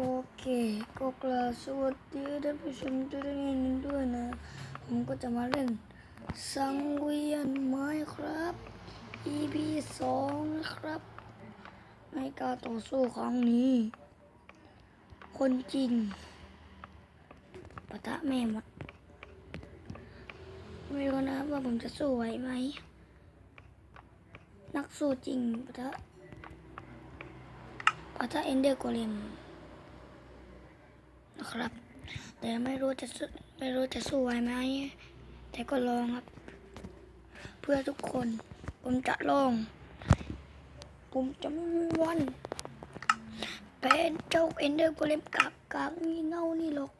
โอเคก็กล่าวสวัสดีท่านผู้ชมทุกท่านด้วยนะ ผมก็จะมาเล่นสังเวียนไม้ครับ EP สองนะครับ ในการต่อสู้ครั้งนี้ คนจริงปะทะแม่มด ไม่รู้นะว่าผมจะสู้ไหวไหม นักสู้จริงปะทะปะทะเอนเดอร์โกเลม นะครับ แต่ไม่รู้จะไม่รู้จะสู้ไหวไหม แต่ก็ลองครับ เพื่อทุกคนผมจะลอง ผมจะไม่มีวันเป็นเจ้าเอนเดอร์โกเลมกับกากงี่เง่านี่หรอก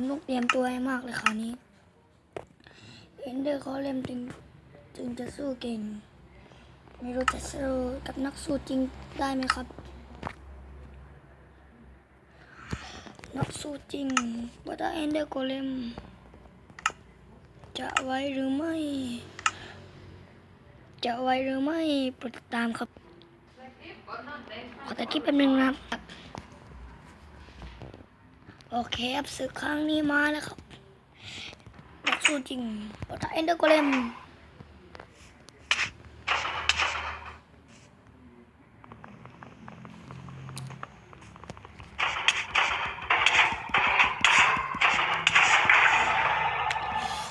ผมต้องเตรียมตัวให้มากเลยคราวนี้เอนเดอร์เขาเล่มจึงจึงจะสู้เก่ง ไม่รู้จะสู้กับนักสู้จริงได้ไหมครับ นักสู้จริงว่าถ้าเอนเดอร์โกเลมจะไว้หรือไม่ จะไว้หรือไม่โปรดติดตามครับ ขอแต่คลิปแป๊บนึงนะครับ โอเคครับศึกครั้งนี้มาแล้วครับสู้จริงปะทะเอ็นเดอร์โกเลม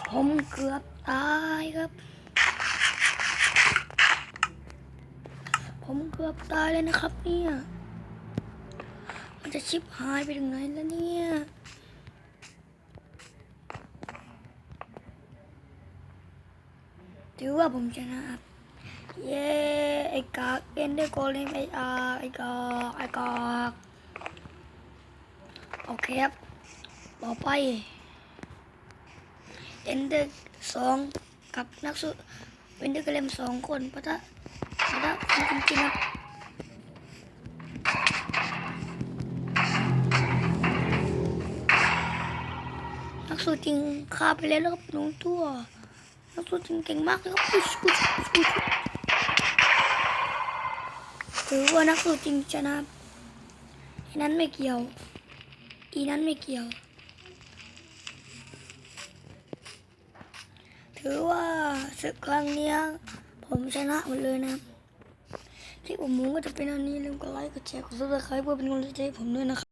ผมเกือบตายครับ ผมเกือบตายเลยนะครับเนี่ย มันจะชิบหายไปถึงไหนแล้วเนี่ยถือว่าผมชนะครับเย้ไอ้กากเอ็นเดอร์โกเลมไอ้อาไอ้กากไอ้กากโอเคครับ ต่อไปเอ็นเดอร์สองกับนักสู้เอ็นเดอร์โกเลมสองคนปะทะปะทะจริงๆครับ กสู้จริงฆ่าไปแล้วแล้วครับหนูตัวนักสู้จริงเก่งมากเลยครับอุ๊ยอุ๊ยอุ๊ยถือว่านักสู้จริงชนะอีนั้นไม่เกี่ยว อีนั้นไม่เกี่ยว ถือว่าศึกครั้งนี้ผมชนะหมดเลยนะที่ผมมุงก็จะเป็นอันนี้ลืมกดไลค์กดแชร์กดซับสไครป์เพื่อเป็นกำลังใจให้ผมด้วยนะครับ